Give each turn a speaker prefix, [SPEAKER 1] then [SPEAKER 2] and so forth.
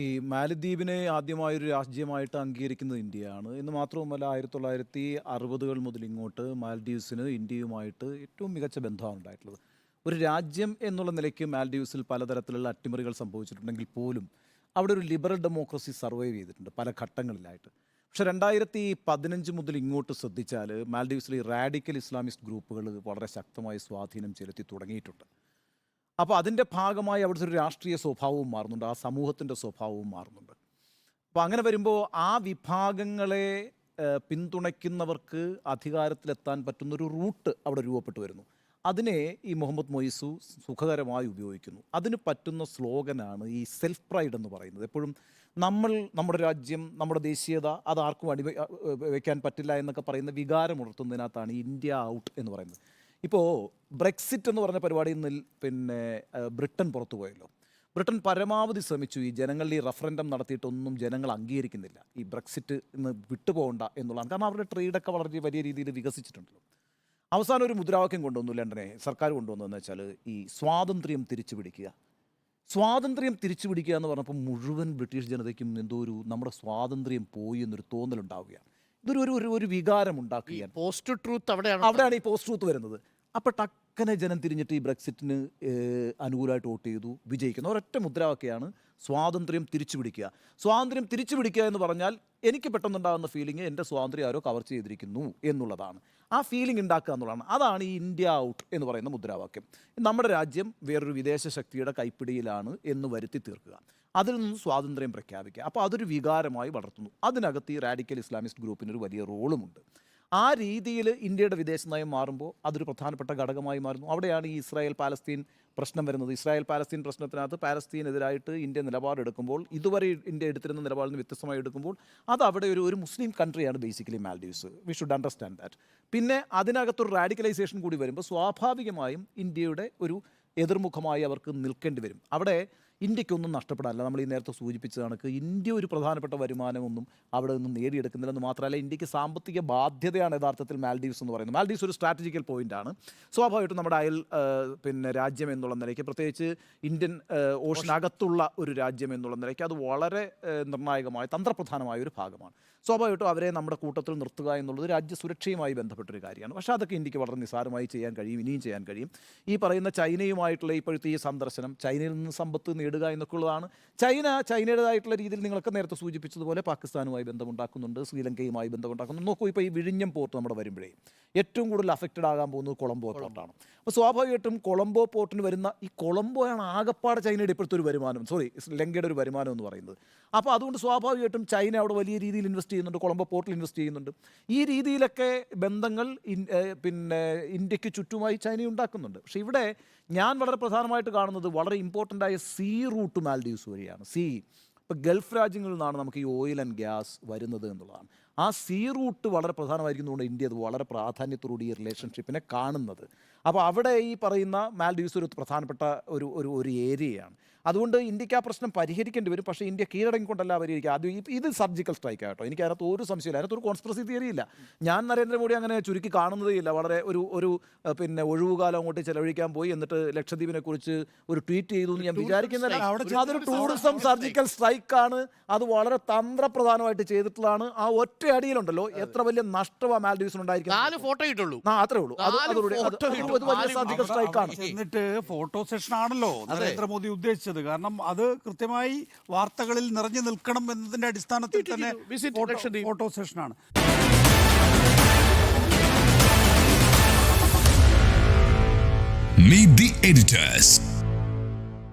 [SPEAKER 1] ഈ മാലദ്വീപിനെ ആദ്യമായൊരു രാജ്യമായിട്ട് അംഗീകരിക്കുന്നത് ഇന്ത്യയാണ്. എന്ന് മാത്രവുമല്ല ആയിരത്തി തൊള്ളായിരത്തി അറുപതുകൾ മുതൽ ഇങ്ങോട്ട് മാൽഡീവ്സിന് ഇന്ത്യയുമായിട്ട് ഏറ്റവും മികച്ച ബന്ധമാണ് ഉണ്ടായിട്ടുള്ളത്. ഒരു രാജ്യം എന്നുള്ള നിലയ്ക്ക് മാലദ്വീപ്സിൽ പലതരത്തിലുള്ള അട്ടിമറികൾ സംഭവിച്ചിട്ടുണ്ടെങ്കിൽ പോലും അവിടെ ഒരു ലിബറൽ ഡെമോക്രസി സർവൈവ് ചെയ്തിട്ടുണ്ട് പല ഘട്ടങ്ങളിലായിട്ട്. പക്ഷെ രണ്ടായിരത്തി പതിനഞ്ച് മുതൽ ഇങ്ങോട്ട് ശ്രദ്ധിച്ചാൽ ഈ റാഡിക്കൽ ഇസ്ലാമിസ്റ്റ് ഗ്രൂപ്പുകൾ വളരെ ശക്തമായി സ്വാധീനം ചെലുത്തി തുടങ്ങിയിട്ടുണ്ട്. അപ്പോൾ അതിന്റെ ഭാഗമായി അവിടുത്തെ ഒരു രാഷ്ട്രീയ സ്വഭാവവും മാറുന്നുണ്ട് ആ സമൂഹത്തിന്റെ സ്വഭാവവും മാറുന്നുണ്ട്. അപ്പോൾ അങ്ങനെ വരുമ്പോൾ ആ വിഭാഗങ്ങളെ പിന്തുണയ്ക്കുന്നവർക്ക് അധികാരത്തിലെത്താൻ പറ്റുന്നൊരു റൂട്ട് അവിടെ രൂപപ്പെട്ടു വരുന്നു. അതിനെ ഈ മുഹമ്മദ് മൊയ്സു സുഖകരമായി ഉപയോഗിക്കുന്നു. അതിന് പറ്റുന്ന സ്ലോഗനാണ് ഈ സെൽഫ് പ്രൈഡ് എന്ന് പറയുന്നത്. എപ്പോഴും നമ്മൾ നമ്മുടെ രാജ്യം നമ്മുടെ ദേശീയത അത് ആർക്കും അടി വയ്ക്കാൻ പറ്റില്ല എന്നൊക്കെ പറയുന്ന വികാരം ഉണർത്തുന്നതിനകത്താണ് ഇന്ത്യ ഔട്ട് എന്ന് പറയുന്നത്. ഇപ്പോൾ ബ്രെക്സിറ്റ് എന്ന് പറഞ്ഞ പരിപാടിയിൽ നിന്ന് പിന്നെ ബ്രിട്ടൻ പുറത്തു പോയല്ലോ. ബ്രിട്ടൻ പരമാവധി ശ്രമിച്ചു ഈ ജനങ്ങളുടെ ഈ റഫറൻഡം നടത്തിയിട്ടൊന്നും ജനങ്ങൾ അംഗീകരിക്കുന്നില്ല. ഈ ബ്രെക്സിറ്റ് ഇന്ന് വിട്ടുപോകണ്ട എന്നുള്ളതാണ്. കാരണം അവരുടെ ട്രേഡൊക്കെ വളരെ വലിയ രീതിയിൽ വികസിച്ചിട്ടുണ്ടല്ലോ. അവസാനം ഒരു മുദ്രാവാക്യം കൊണ്ടുവന്നു ലണ്ടനെ സർക്കാർ കൊണ്ടുവന്നതെന്ന് വെച്ചാൽ ഈ സ്വാതന്ത്ര്യം തിരിച്ചു പിടിക്കുക സ്വാതന്ത്ര്യം തിരിച്ചു പിടിക്കുക എന്ന് പറഞ്ഞപ്പോൾ മുഴുവൻ ബ്രിട്ടീഷ് ജനതയ്ക്കും എന്തോ ഒരു നമ്മുടെ സ്വാതന്ത്ര്യം പോയി എന്നൊരു തോന്നലുണ്ടാവുകയാണ്. ഇതൊരു ഒരു ഒരു വികാരം ഉണ്ടാക്കുകയാണ്.
[SPEAKER 2] പോസ്റ്റ് ട്രൂത്ത് അവിടെയാണ്
[SPEAKER 1] അവിടെയാണ് ഈ പോസ്റ്റ് ട്രൂത്ത് വരുന്നത്. അപ്പോൾ ടക്കനെ ജനം തിരിഞ്ഞിട്ട് ഈ ബ്രെക്സിറ്റിന് അനുകൂലമായിട്ട് വോട്ട് ചെയ്തു വിജയിക്കുന്നു. ഒരൊറ്റ മുദ്രാവാക്യമാണ് സ്വാതന്ത്ര്യം തിരിച്ചു പിടിക്കുക സ്വാതന്ത്ര്യം തിരിച്ചു പിടിക്കുക എന്ന് പറഞ്ഞാൽ എനിക്ക് പെട്ടെന്നുണ്ടാകുന്ന ഫീലിംഗ് എന്റെ സ്വാതന്ത്ര്യം ആരോ കവർ ചെയ്തിരിക്കുന്നു എന്നുള്ളതാണ്. ആ ഫീലിംഗ് ഉണ്ടാക്കുക എന്നുള്ളതാണ്. അതാണ് ഈ ഇന്ത്യ ഔട്ട് എന്ന് പറയുന്ന മുദ്രാവാക്യം. നമ്മുടെ രാജ്യം വേറൊരു വിദേശ ശക്തിയുടെ കൈപ്പിടിയിലാണ് എന്ന് വരുത്തി തീർക്കുക. അതിൽ നിന്ന് സ്വാതന്ത്ര്യം പ്രഖ്യാപിക്കുക. അപ്പോൾ അതൊരു വികാരമായി വളർത്തുന്നു. അതിനകത്ത് ഈ റാഡിക്കൽ ഇസ്ലാമിസ്റ്റ് ഗ്രൂപ്പിനൊരു വലിയ റോളുമുണ്ട് ആ രീതിയിൽ ഇന്ത്യയുടെ വിദേശ നയം മാറുമ്പോൾ അതൊരു പ്രധാനപ്പെട്ട ഘടകമായി മാറുന്നു. അവിടെയാണ് ഈ ഇസ്രായേൽ പാലസ്തീൻ പ്രശ്നം വരുന്നത്. ഇസ്രായേൽ പാലസ്തീൻ പ്രശ്നത്തിനകത്ത് പാലസ്തീനെതിരായിട്ട് ഇന്ത്യ നിലപാടെടുക്കുമ്പോൾ ഇതുവരെ ഇന്ത്യ എടുത്തിരുന്ന നിലപാടിൽ നിന്ന് വ്യത്യസ്തമായി എടുക്കുമ്പോൾ അത് അവിടെ ഒരു ഒരു മുസ്ലിം കൺട്രിയാണ് basically Maldives we should understand that പിന്നെ അതിനകത്തൊരു റാഡിക്കലൈസേഷൻ കൂടി വരുമ്പോൾ സ്വാഭാവികമായും ഇന്ത്യയുടെ ഒരു എതിർമുഖമായി അവർക്ക് നിൽക്കേണ്ടി വരും. അവിടെ ഇന്ത്യക്കൊന്നും നഷ്ടപ്പെടാനില്ല. നമ്മൾ ഈ നേരത്തെ സൂചിപ്പിച്ച കണക്ക് ഇന്ത്യ ഒരു പ്രധാനപ്പെട്ട വരുമാനമൊന്നും അവിടെ നിന്നും നേടിയെടുക്കുന്നില്ലെന്ന് മാത്രമല്ല ഇന്ത്യയ്ക്ക് സാമ്പത്തിക ബാധ്യതയാണ് യഥാർത്ഥത്തിൽ മാൽഡീവ്സ് എന്ന് പറയുന്നത്. മാൽഡീവ്സ് ഒരു സ്ട്രാറ്റജിക്കൽ പോയിന്റാണ് സ്വാഭാവികമായിട്ടും നമ്മുടെ അയൽ പിന്നെ രാജ്യം എന്നുള്ള നിലയ്ക്ക് പ്രത്യേകിച്ച് ഇന്ത്യൻ ഓഷനകത്തുള്ള ഒരു രാജ്യം എന്നുള്ള നിലയ്ക്ക് അത് വളരെ നിർണായകമായ തന്ത്രപ്രധാനമായ ഒരു ഭാഗമാണ്. സ്വാഭാവികമായിട്ടും അവരെ നമ്മുടെ കൂട്ടത്തിൽ നിർത്തുക എന്നുള്ളത് രാജ്യ സുരക്ഷയുമായി ബന്ധപ്പെട്ടൊരു കാര്യമാണ്. പക്ഷേ അതൊക്കെ ഇന്ത്യയ്ക്ക് വളരെ നിസ്സാരമായി ചെയ്യാൻ കഴിയും ഇനിയും ചെയ്യാൻ കഴിയും. ഈ പറയുന്ന ചൈനയുമായിട്ടുള്ള ഇപ്പോഴത്തെ ഈ സന്ദർശനം ചൈനയിൽ നിന്ന് സമ്പത്ത് നേടുക എന്നൊക്കെ ഉള്ളതാണ് ചൈന ചൈനയുടേതായിട്ടുള്ള രീതിയിൽ നിങ്ങളൊക്കെ നേരത്തെ സൂചിപ്പിച്ചതുപോലെ പാകിസ്ഥാനുമായി ബന്ധമുണ്ടാക്കുന്നുണ്ട് ശ്രീലങ്കയുമായി ബന്ധമുണ്ടാക്കുന്നുണ്ട്. നോക്കൂ ഇപ്പോൾ ഈ വിഴിഞ്ഞം പോർട്ട് നമ്മുടെ വരുമ്പോഴേ ഏറ്റവും കൂടുതൽ അഫക്റ്റഡ് ആകാൻ പോകുന്നത് കൊളംബോ പോർട്ടാണ് അപ്പോൾ സ്വാഭാവികമായിട്ടും കൊളംബോ പോർട്ടിന് വരുന്ന ഈ കൊളംബോയാണ് ആകപ്പാട് ചൈനയുടെ ഇപ്പോഴത്തെ ഒരു വരുമാനം സോറി ലങ്കയുടെ ഒരു വരുമാനം എന്ന് പറയുന്നത്. അപ്പോൾ അതുകൊണ്ട് സ്വാഭാവികമായിട്ടും ചൈന അവിടെ വലിയ രീതിയിൽ ഇൻവെസ്റ്റ് ചെയ്യുന്നുണ്ട് കൊളംബോ പോർട്ടിൽ ഇൻവെസ്റ്റ് ചെയ്യുന്നുണ്ട്. ഈ രീതിയിലൊക്കെ ബന്ധങ്ങൾ പിന്നെ ഇന്ത്യയ്ക്ക് ചുറ്റുമായി ചൈന ഉണ്ടാക്കുന്നുണ്ട് പക്ഷേ ഇവിടെ ഞാൻ വളരെ പ്രധാനമായിട്ട് കാണുന്നത് വളരെ ഇമ്പോർട്ടന്റ് ആയ സീ റൂട്ട് മാൽഡീവ്സ് വഴിയാണ് സീ ഇപ്പോൾ ഗൾഫ് രാജ്യങ്ങളിൽ നിന്നാണ് നമുക്ക് ഈ ഓയിൽ ആൻഡ് ഗ്യാസ് വരുന്നത് എന്നുള്ളതാണ്. ആ സീ റൂട്ട് വളരെ പ്രധാനമായിരിക്കുന്നതുകൊണ്ട് ഇന്ത്യ അത് വളരെ പ്രാധാന്യത്തോടുകൂടി ഈ റിലേഷൻഷിപ്പിനെ കാണുന്നത്. അപ്പോൾ അവിടെ ഈ പറയുന്ന മാൽഡീവ്സ് ഒരു പ്രധാനപ്പെട്ട ഒരു ഒരു ഒരു ഏരിയയാണ്. അതുകൊണ്ട് ഇന്ത്യയ്ക്ക് ആ പ്രശ്നം പരിഹരിക്കേണ്ടി വരും. പക്ഷേ ഇന്ത്യ കീഴടങ്ങിക്കൊണ്ടല്ല പരിഹരിക്കുക അത് ഇത് ഇത് സർജിക്കൽ സ്ട്രൈക്ക് ആട്ടോ എനിക്ക് അതിനകത്ത് ഒരു സംശയമില്ല അതിനകത്ത് ഒരു കോൺസ്പിറസി തിയറി ഇല്ല. ഞാൻ നരേന്ദ്രമോദി അങ്ങനെ ചുരുക്കി കാണുന്നതേ ഇല്ല വളരെ ഒരു ഒരു പിന്നെ ഒഴിവുകാലം അങ്ങോട്ട് ചെലവഴിക്കാൻ പോയി എന്നിട്ട് ലക്ഷദ്വീപിനെ കുറിച്ച് ഒരു ട്വീറ്റ് ചെയ്തു എന്ന് ഞാൻ വിചാരിക്കുന്നില്ല.
[SPEAKER 3] അവിടെ
[SPEAKER 1] അതൊരു ടൂറിസം സർജിക്കൽ സ്ട്രൈക്കാണ് അത് വളരെ തന്ത്രപ്രധാനമായിട്ട് ചെയ്തിട്ടുള്ളതാണ്. ആ ഒറ്റ അടിയിലുണ്ടല്ലോ. എത്ര വലിയ നഷ്ടമാണ് മാൽഡീവ്സിന് ഉണ്ടായിരിക്കുന്നത്.
[SPEAKER 2] നാല് ഫോട്ടോ ഇട്ടുള്ളൂ.
[SPEAKER 1] ആ അത്രേ ഉള്ളൂ. അത്
[SPEAKER 2] നാല്
[SPEAKER 1] അതുകൂടി അത്
[SPEAKER 2] photo
[SPEAKER 1] അത് വലിയ
[SPEAKER 2] നാല്
[SPEAKER 1] സ്ട്രൈക്കാണ്
[SPEAKER 3] എന്നിട്ട് ഫോട്ടോ സെഷൻ ആണല്ലോ നരേന്ദ്രമോദി ഉദ്ദേശിച്ചത്. കാരണം അത് കൃത്യമായി വാർത്തകളിൽ നിറഞ്ഞു നിൽക്കണം എന്നതിന്റെ അടിസ്ഥാനത്തിൽ
[SPEAKER 2] ഇട്ടു,
[SPEAKER 3] തന്നെ
[SPEAKER 2] ഇട്ടു. Visit
[SPEAKER 3] ഫോട്ടോ സെഷനാണ്
[SPEAKER 4] Meet the editors.